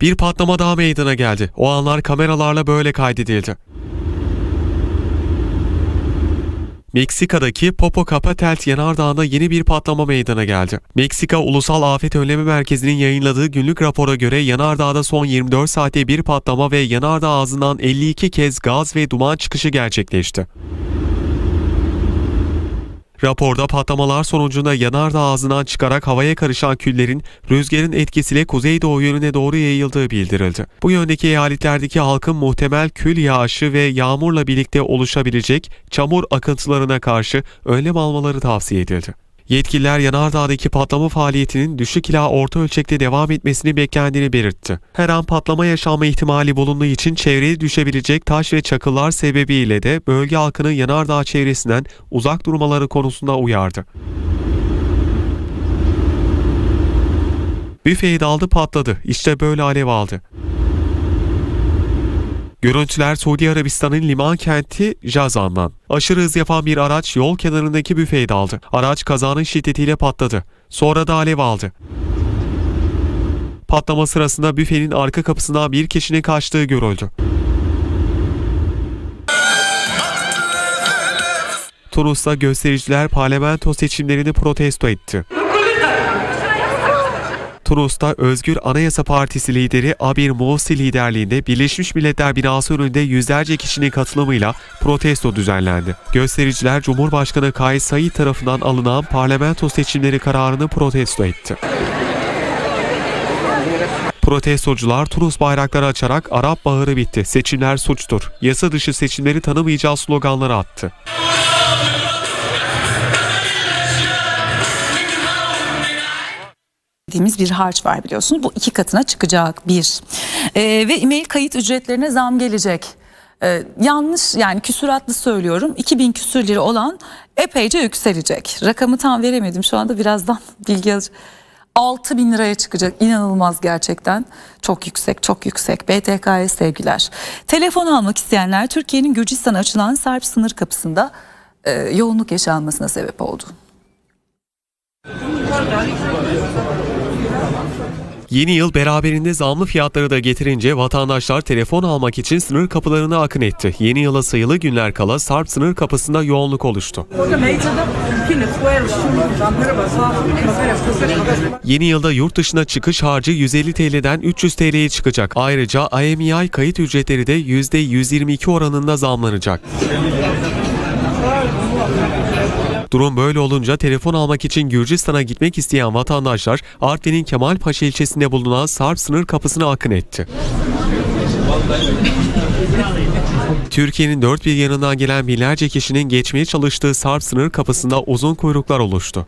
Bir patlama daha meydana geldi. O anlar kameralarla böyle kaydedildi. Meksika'daki Popocatépetl yanardağında yeni bir patlama meydana geldi. Meksika Ulusal Afet Önleme Merkezi'nin yayınladığı günlük rapora göre yanardağda son 24 saatte bir patlama ve yanardağ ağzından 52 kez gaz ve duman çıkışı gerçekleşti. Raporda patlamalar sonucunda yanardağ ağzından çıkarak havaya karışan küllerin rüzgarın etkisiyle kuzeydoğu yönüne doğru yayıldığı bildirildi. Bu yöndeki eyaletlerdeki halkın muhtemel kül yağışı ve yağmurla birlikte oluşabilecek çamur akıntılarına karşı önlem almaları tavsiye edildi. Yetkililer yanardağdaki patlama faaliyetinin düşük ila orta ölçekte devam etmesini beklendiğini belirtti. Her an patlama yaşanma ihtimali bulunduğu için çevreye düşebilecek taş ve çakıllar sebebiyle de bölge halkının yanardağ çevresinden uzak durmaları konusunda uyardı. Büfeyi daldı patladı. İşte böyle alev aldı. Görüntüler Suudi Arabistan'ın liman kenti Jazan'dan. Aşırı hız yapan bir araç yol kenarındaki büfeye daldı. Araç kazanın şiddetiyle patladı. Sonra da alev aldı. Patlama sırasında büfenin arka kapısından bir kişinin kaçtığı görüldü. Tunus'ta göstericiler parlamento seçimlerini protesto etti. Tunus'ta Özgür Anayasa Partisi lideri Abir Morsi liderliğinde Birleşmiş Milletler binası önünde yüzlerce kişinin katılımıyla protesto düzenlendi. Göstericiler Cumhurbaşkanı Kais Saied tarafından alınan parlamento seçimleri kararını protesto etti. Protestocular Tunus bayrakları açarak Arap Baharı bitti, seçimler suçtur, yasa dışı seçimleri tanımayacağız sloganları attı. Dediğimiz bir harç var biliyorsunuz. Bu iki katına çıkacak bir. Ee, ve e-mail kayıt ücretlerine zam gelecek. Ee, yanlış yani küsuratlı söylüyorum 2000 küsür lira olan epeyce yükselecek. Rakamı tam veremedim şu anda birazdan bilgi alacağım. 6 bin liraya çıkacak inanılmaz gerçekten çok yüksek çok yüksek BTK'ya sevgiler. Telefon almak isteyenler Türkiye'nin Gürcistan'a açılan Sarp sınır kapısında e, yoğunluk yaşanmasına sebep oldu. Yeni yıl beraberinde zamlı fiyatları da getirince vatandaşlar telefon almak için sınır kapılarına akın etti. Yeni yıla sayılı günler kala Sarp sınır kapısında yoğunluk oluştu. Yeni yılda yurt dışına çıkış harcı 150 TL'den 300 TL'ye çıkacak. Ayrıca IMEI kayıt ücretleri de %122 oranında zamlanacak. Durum böyle olunca telefon almak için Gürcistan'a gitmek isteyen vatandaşlar Artvin'in Kemalpaşa ilçesinde bulunan Sarp sınır kapısına akın etti. Türkiye'nin dört bir yanından gelen binlerce kişinin geçmeye çalıştığı Sarp sınır kapısında uzun kuyruklar oluştu.